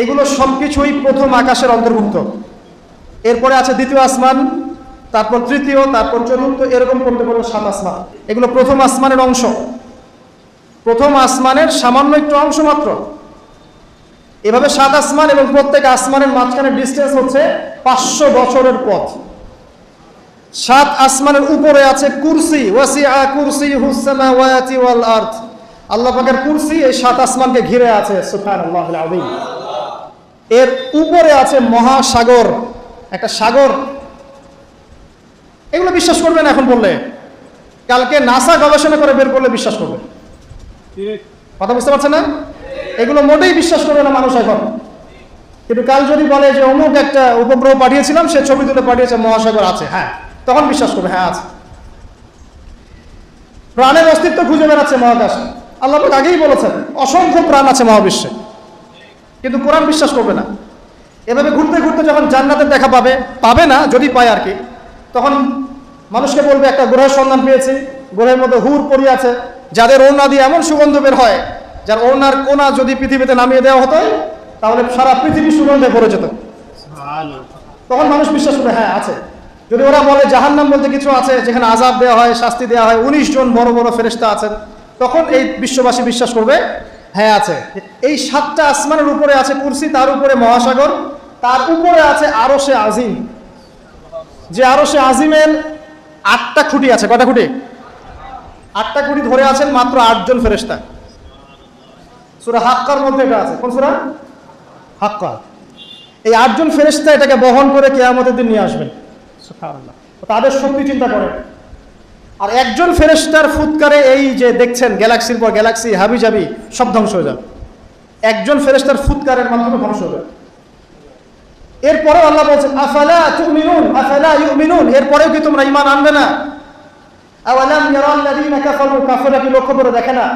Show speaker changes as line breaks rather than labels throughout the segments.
এগুলো সবকিছুই প্রথম আকাশের অন্তর্ভুক্ত। এরপরে আছে দ্বিতীয় আসমান, তারপর তৃতীয়, তারপর চতুর্থ, এরকম করতে করতে সাত আসমান। এগুলো প্রথম আসমানের অংশ। প্রথম আসমানের সামান্য একটু অংশ মাত্র। এভাবে সাত আসমান এবং প্রত্যেক আসমানের মাঝখানে ডিস্টেন্স হচ্ছে পাঁচশো বছরের পথ। সাত আসমানের উপরে আছে কুরসি, ওয়াসিআ কুরসি হুসামাওয়াতি ওয়াল আরদ। আল্লাহ পাকের কুরসি এই সাত আসমানকে ঘিরে আছে, সুবহানাল্লাহুল আযীম। এর উপরে আছে মহাসাগর, একটা সাগর। এগুলো বিশ্বাস করবেন এখন বললে। কালকে নাসা গবেষণা করে বের করলে বিশ্বাস করবে। কথা বুঝতে পারছেন না? এগুলো মোটেই বিশ্বাস করবে না মানুষ এখন। কিন্তু কাল যদি বলে যে অমুক একটা উপগ্রহ পাঠিয়েছিলাম, সে ছবি তুলে পাঠিয়েছে, মহাসাগর আছে হ্যাঁ তখন বিশ্বাস করবে হ্যাঁ আছে। প্রাণের অস্তিত্ব খুঁজে বেড়াচ্ছে মহাকাশে। আল্লাহ আগেই বলেছেন, অসংখ্য প্রাণ আছে মহাবিশ্বে। কিন্তু কোরআন বিশ্বাস করবে না। এভাবে ঘুরতে ঘুরতে যখন জান্নাতের দেখা পাবে পাবে না, যদি পায় আর কি, তখন মানুষকে বলবে, একটা গ্রহের সন্ধান পেয়েছি, গ্রহের মধ্যে হুর পড়ে আছে, যাদের ওড়না দিয়ে এমন সুগন্ধ বের হয়, যার ওড়নার কোনা যদি পৃথিবীতে নামিয়ে দেওয়া হতো, তাহলে সারা পৃথিবী সুগন্ধে ভরে যেত। তখন মানুষ বিশ্বাস করবে হ্যাঁ আছে। যদি ওরা বলে, জাহান্নাম বলতে কিছু আছে, যেখানে আজাব দেওয়া হয়, শাস্তি দেওয়া হয়, উনিশ জন বড় বড় ফেরেস্তা আছেন, তখন এই বিশ্ববাসী বিশ্বাস করবে হ্যাঁ আছে। এই সাতটা আসমানের উপরে আছে কুরসি তার উপরে মহাসাগর তার উপরে আছে আরও সে আজিম। যে আরও সে আজিমের আটটা খুঁটি আছে কটা খুঁটি? আটটা খুঁটি ধরে আছেন মাত্র আটজন ফেরেস্তা সুরা হাক্কার মধ্যে এটা আছে। কোন সুরা? হাক্কা এই আটজন ফেরেস্তা এটাকে বহন করে কেয়ামতের দিন নিয়ে আসবেন। তাদের শক্তি চিন্তা করেন আর একজন ফেরেস্তার ফুৎকারে এই যে দেখছেন গ্যালাক্সির পর গ্যালাক্সি হাবি জাবি, সব ধ্বংস হয়ে যাবে। একজন ফেরেস্তার ফুৎকারের মাধ্যমে ধ্বংস হবে এরপরেও আল্লাহ বলছেন, আফালা তুমিনুন, আফালা ইউমিনুন? এরপরেও কি তোমরা ঈমান আনবে না? আওয়ালাম ইয়ারাল্লাযীনা কাফারু? কাফেররা কি লক্ষ্য করে দেখে না?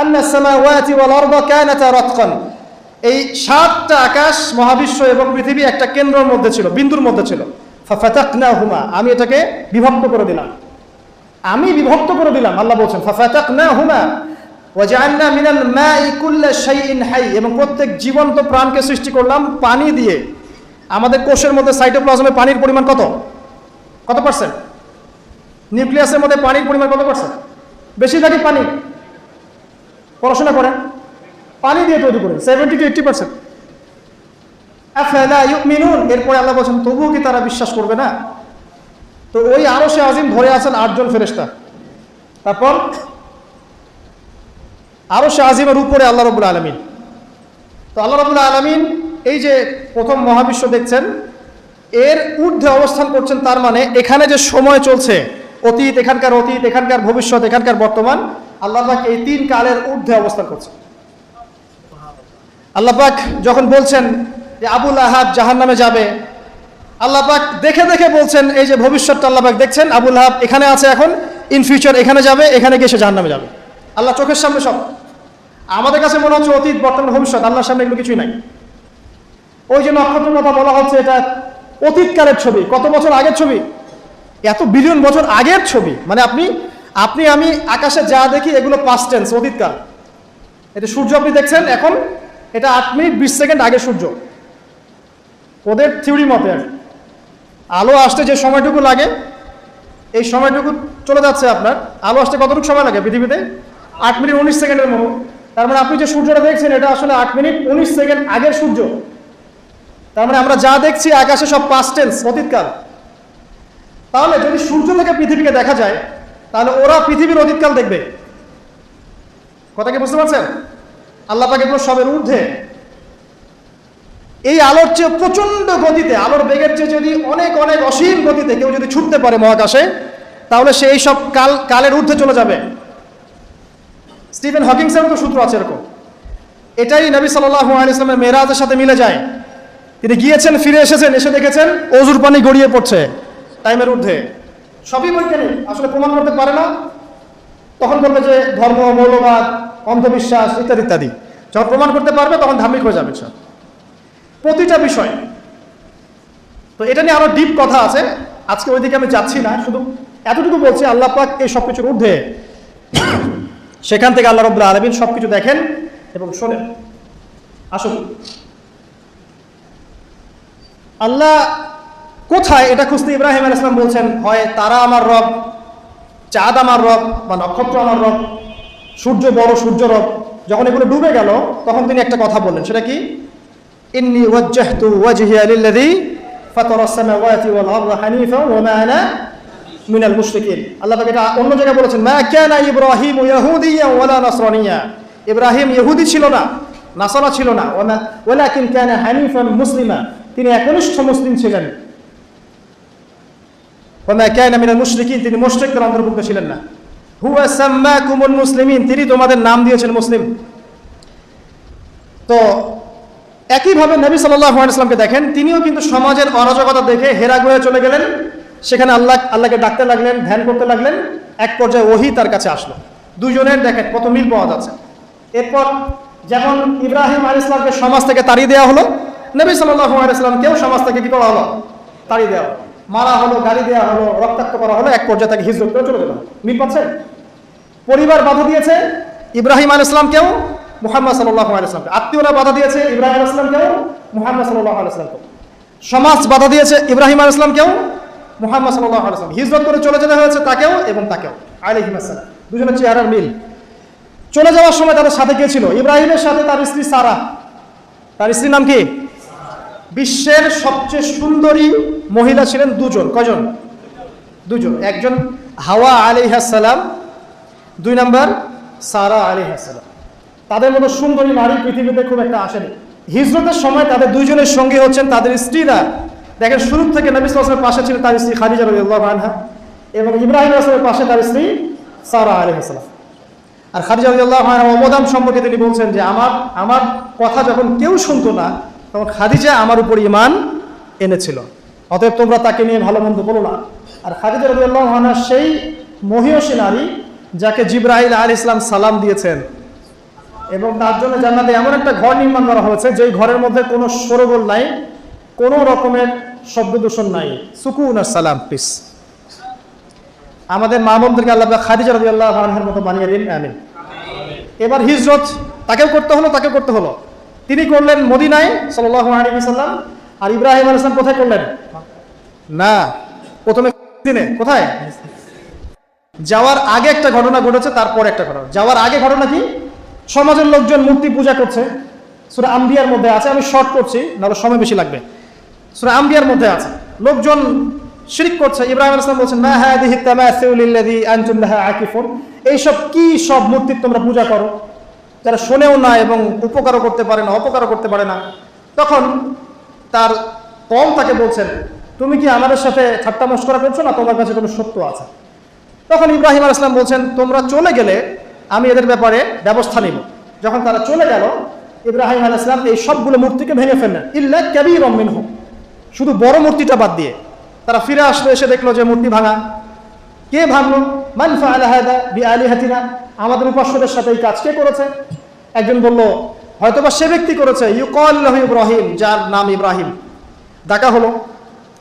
আন্না সামাওয়াতি ওয়াল আরদা কানাতা রাতকান। এই সাতটা আকাশ, মহাবিশ্ব এবং পৃথিবী একটা কেন্দ্রের মধ্যে ছিল, বিন্দুর মধ্যে ছিল। ফাফাতাকনাহুমা, আমি এটাকে বিভক্ত করে দিলাম। আমি বিভক্ত করে দিলাম, আল্লাহ বলছেন, ফাফাতাকনাহুমা ওয়াজআলনা মিনাল মাই কুল্লা শাইইন হাই। এবং প্রত্যেক জীবন্ত প্রাণকে সৃষ্টি করলাম পানি দিয়ে। আমাদের কোষের মধ্যে সাইটোপ্লাজমে পানির পরিমাণ কত? কত পার্সেন্ট? নিউক্লিয়াসের মধ্যে পানির পরিমাণ কত পার্সেন্ট? বেশিরভাগই পানি। পড়াশোনা করেন। পানি দিয়ে তৈরি করেন সেভেন্টি টু এইটটি পার্সেন্ট এরপরে আল্লাহ বলছেন, তবুও কি তারা বিশ্বাস করবে না? তো ওই আরও সে আজিম ধরে আছেন আটজন ফেরেস্তা তারপর আরও সে আজিমের উপরে আল্লাহ রবুল আলমিন। তো আল্লাহ রবুল আলমিন এই যে প্রথম মহাবিশ্ব দেখছেন, এর ঊর্ধ্বে অবস্থান করছেন তার মানে এখানে যে সময় চলছে, অতীত, এখানকার অতীত, এখানকার ভবিষ্যৎ, এখানকার বর্তমান, আল্লাহ পাক এই তিন কালের ঊর্ধ্বে অবস্থান করছে আল্লাহ পাক যখন বলছেন যে আবুল আহাব জাহান নামে যাবে আল্লাহ পাক দেখে দেখে বলছেন, এই যে ভবিষ্যৎটা আল্লাহ পাক দেখছেন, আবুল আহাব এখানে আছে এখন ইন ফিউচার এখানে যাবে, এখানে গিয়ে সে জাহান নামে যাবে। আল্লাহ চোখের সামনে সব। আমাদের কাছে মনে হচ্ছে অতীত, বর্তমান, ভবিষ্যৎ, আল্লাহর সামনে এগুলো কিছুই নাই। ওই যে নক্ষত্রের কথা বলা হচ্ছে, এটা অতীতকালের ছবি, কত বছর আগের ছবি? এত বিলিয়ন বছর আগের ছবি। মানে আপনি আপনি, আমি আকাশে যা দেখি, এগুলো পাস্ট টেন্স অতীতকাল। এটা সূর্য আপনি দেখছেন, এখন এটা আট মিনিট বিশ সেকেন্ড আগে সূর্য। ওদের থিওরি মতে আর। আলো আসতে যে সময়টুকু লাগে, এই সময়টুকু চলে যাচ্ছে আপনার। আলো আসতে কতটুকু সময় লাগে পৃথিবীতে? আট মিনিট উনিশ সেকেন্ডের মতো। তার মানে আপনি যে সূর্যটা দেখছেন, এটা আসলে আট মিনিট উনিশ সেকেন্ড আগের সূর্য। তার মানে আমরা যা দেখছি, আকাশে সব পাস্ট টেন্স অতীতকাল। তাহলে যদি সূর্য থেকে পৃথিবীকে দেখা যায়, তাহলে ওরা পৃথিবীর অতীতকাল দেখবে। কথা কি বুঝতে পারছেন? আল্লাহ পাকে সবের ঊর্ধ্বে এই আলোর চেয়ে প্রচণ্ড গতিতে, আলোর বেগের চেয়ে যদি অনেক অনেক অসীম গতিতে কেউ যদি ছুটতে পারে মহাকাশে, তাহলে সে এই সব কাল, কালের ঊর্ধ্বে চলে যাবে। স্টিফেন হকিংসেরও তো সূত্র আছে এরকম। এটাই নবী সাল্লাহ মেয়েরাজের সাথে মিলে যায়। তিনি গিয়েছেন, ফিরে এসেছেন, এসে দেখেছেন, অজুর পানি গড়িয়ে পড়ছে টাইমের ঊর্ধ্বে। সবই বৈজ্ঞানিক, আসলে প্রমাণ করতে পারে না। তখন বলবে যে ধর্ম, মৌলবাদ, অন্ধবিশ্বাস, ইত্যাদি ইত্যাদি। যখন প্রমাণ করতে পারবে, তখন ধার্মিক হয়ে যাবে সব। প্রতিটা বিষয়। তো এটা নিয়ে আরও ডিপ কথা আছে। আজকে ওইদিকে আমি যাচ্ছি না, শুধু এতটুকু বলছি, আল্লাহ পাক এই সব কিছুর ঊর্ধ্বে। সেখান থেকে আল্লাহ রব্লা আলমিন সব কিছু দেখেন এবং শোনেন। আসুন। আল্লাহ কোথায়, এটা খুঁজতে ইব্রাহিম আল ইসলাম বলছেন, হয় তারা আমার রব, চাঁদ আমার রব বা নক্ষত্র আমার রব, সূর্য বড়, সূর্য রব। যখন এগুলো ডুবে গেল, তখন তিনি একটা কথা বললেন, সেটা কি? ইন্নি ওয়াজ্জাহতু ওয়াজহিয়া লিল্লাযী ফাতারাস সামাওয়াতি ওয়াল আরদা হানিফা ওয়া মা আনা মিনাল মুশরিকিন আল্লাহ পাক এটা অন্য জায়গায় বলেছেন মা কানা ইব্রাহিম ইয়াহুদিয়্যা ওয়ালা নাসরানিয়্যা ইব্রাহিম ইহুদি ছিল না নাসারা ছিল না ওয়া ওয়ালাকিন কানা হানিফান মুসলিমা তিনি একনিষ্ঠ মুসলিম ছিলেন ওমা কায়না মিনাল মুশরিকিন তিনি মুশরিকদের অন্তর্ভুক্ত ছিলেন না হুয়া সাম্মাকুমুল মুসলিমিন তিনি তোমাদের নাম দিয়েছেন মুসলিম তো একইভাবে নবী সাল্লাল্লাহু আলাইহি সাল্লামকে দেখেন, তিনিও কিন্তু সমাজের অরাজকতা দেখে হেরাগুয়ে চলে গেলেন। সেখানে আল্লাহ, আল্লাহকে ডাকতে লাগলেন, ধ্যান করতে লাগলেন। এক পর্যায়ে ওহি তার কাছে আসলো। দুজনের দেখেন, কত মিল পাওয়া যাচ্ছে। এরপর যেমন ইব্রাহিম আলাইহিস সালামকে সমাজ থেকে তাড়িয়ে দেওয়া হলো, নবী আলাইহি সাল্লামকেও সমাজ থেকে কি করা হলো? তাড়িয়ে দেওয়া হলো। মারা হলো, গালি দেওয়া হলো, রক্তাক্ত করা হলো, এক পর্যায়ে তাকে হিজরত করে চলে গেল। মিল পাচ্ছেন? পরিবার বাধা দিয়েছে, ইব্রাহিম আল ইসলামকেও মুহাম্মদ সাল্লাহ আলাইসলামকে আত্মীয়রা বাধা দিয়েছে ইব্রাহিম আল ইসলামকেও মুহাম্মদ সাল্লাহ আলাইসলামকে সমাজ বাধা দিয়েছে ইব্রাহিম আল ইসলামকেও মুহাম্মদ সাল্লাহ আলাইসলাম হিজরত করে চলে যেতে হয়েছে তাকেও এবং তাকেও আলাইহিম আসসালাম। দুজনের চেহারার মিল। চলে যাওয়ার সময় তাদের সাথে কে ছিল? ইব্রাহিমের সাথে তার স্ত্রী সারা। তার স্ত্রীর নাম কি? বিশ্বের সবচেয়ে সুন্দরী মহিলা ছিলেন দুজন। কজন দুজন। একজন হাওয়া আলিহাসালাম দুই নম্বর সারা আলিহাসালাম তাদের মতো সুন্দরী নারী পৃথিবীতে খুব একটা আসেনি। হিজরতের সময় তাদের দুইজনের সঙ্গে হচ্ছেন তাদের স্ত্রীরা। দেখেন শুরু থেকে নবী সালামের পাশে ছিল তার স্ত্রী খাদিজা রবিআল্লাহ আনহা এবং ইব্রাহিম আসলামের পাশে তার স্ত্রী সারা আলিহাসালাম আর খাদিজা রবিআল্লাহ আনহা অবদান সম্পর্কে তিনি বলছেন যে, আমার আমার কথা যখন কেউ শুনতো না, তখন খাদিজা আমার উপর ইমান এনেছিল। অতএব তোমরা তাকে নিয়ে ভালো মন্দ বলো না। আর খাদিজা রবিআল্লাহ আনহা সেই মহিয়সী নারী যাকে জিব্রাহিল আল ইসলাম সালাম দিয়েছেন। এবং তার জন্য জান্নাতে এমন একটা ঘর নির্মাণ করা হয়েছে, যেই ঘরের মধ্যে কোনো সরগোল নাই, কোনো রকমের শব্দ দূষণ নাই। সুকুন আর সালাম পিস আমাদের মা বোনদেরকে আল্লাহ খাদিজা রবি আল্লাহ আনহার মতো বানিয়ে দিন, আমিন। এবার হিজরত তাকেও করতে হলো, তাকেও করতে হলো। তিনি করলেন মদিনায় সাল্লাহ আলী সাল্লাম আর ইব্রাহিম আল ইসলাম কোথায় করলেন? না, প্রথমে দিনে কোথায়? যাওয়ার আগে একটা ঘটনা ঘটেছে, তারপর একটা ঘটনা। যাওয়ার আগে ঘটনা কি? সমাজের লোকজন মূর্তি পূজা করছে। সুরা আম্বিয়ার মধ্যে আছে, আমি শর্ট করছি, নাহলে সময় বেশি লাগবে। সুরা আম্বিয়ার মধ্যে আছে। লোকজন শিরিক করছে, ইব্রাহিম ইসলাম বলছেন, মা হাদিহি তামাসিউলিল্লাযী আনতুম লাহা আকিফুন? এইসব কি সব মূর্তির তোমরা পূজা করো? যারা শোনেও না এবং উপকারও করতে পারে না, অপকারও করতে পারে না। তখন তার কম তাকে বলছেন, তুমি কি আমাদের সাথে ঠাট্টা মস্করা করছ না? তোমার কাছে কোনো সত্য আছে? তখন ইব্রাহিম আল ইসলাম বলছেন, তোমরা চলে গেলে আমি এদের ব্যাপারে ব্যবস্থা নিব। যখন তারা চলে গেল, ইব্রাহিম আল ইসলাম এই সবগুলো মূর্তিকে ভেঙে ফেললেন। ইল্লা ক্যাবি রমিন হোক শুধু বড় মূর্তিটা বাদ দিয়ে। তারা ফিরে আসলো, এসে দেখল যে মূর্তি ভাঙা। কে ভাঙলো? মান ফাআলাহাদা বি আলিহাতিনা আমাদের উপাস্যদের সাথে এই কাজ কে করেছে? একজন বলল, হয়তোবা সে ব্যক্তি করেছে। ইউকল্লাহ ইব্রাহিম, যার নাম ইব্রাহিম। ডাকা হলো,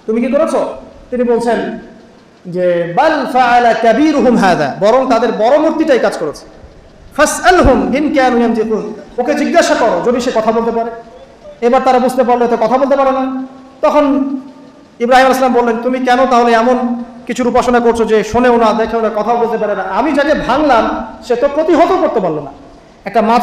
তুমি কি করেছ? তিনি বলছেন যে, বাল ফাআলা কাবীরুহুম হাদা বরং তাদের বড় মূর্তিটাই কাজ করেছে। ওকে জিজ্ঞাসা করো, যদি সে কথা বলতে পারে। এবার তারা বুঝতে পারল তো কথা বলতে পারে না। তখন ইব্রাহিম আসলাম বললেন, তুমি কেন তাহলে এমন কিছুর উপাসনা করছ যে শোনেও না, দেখেও না কথা বলতে পারে না? আমি যাকে ভাঙলাম, সে তো প্রতিহত করতে পারল না। একটা মাছ